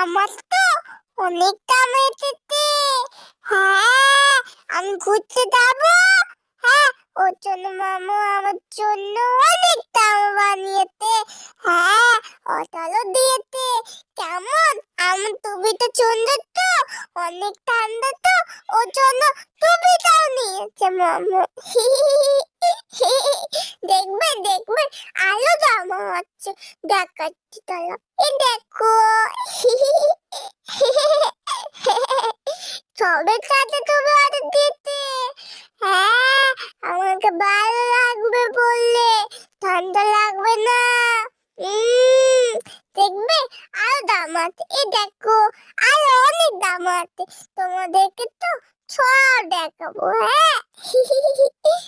আমার তো অনেক দাম এসেছে হ্যাঁ আমি ঘুরতে যাব। হ্যাঁ ওর জন্য মামু আমার জন্য অনেক দাম বানিয়েছে। হ্যাঁ ওটাও দিয়েছে। কেমন? আমার টুপিটা সুন্দর তো। অনেক ঠান্ডা তো। ওর জন্য টুপিটাও নিয়েছে মামু। দেখবে দেখবে। আলো দাম হচ্ছে দেখাচ্ছি তাহলে। এ দেখো। সবের সাথে তুমি দিতে। হ্যাঁ আমাকে ভালো লাগবে বললে। ঠান্ডা লাগবে না। দেখবে? আরও দাম আছে। এই দেখো, আরও অনেক দাম আছে। তোমাদেরকে তো ছ দেখাবো হ্যাঁ?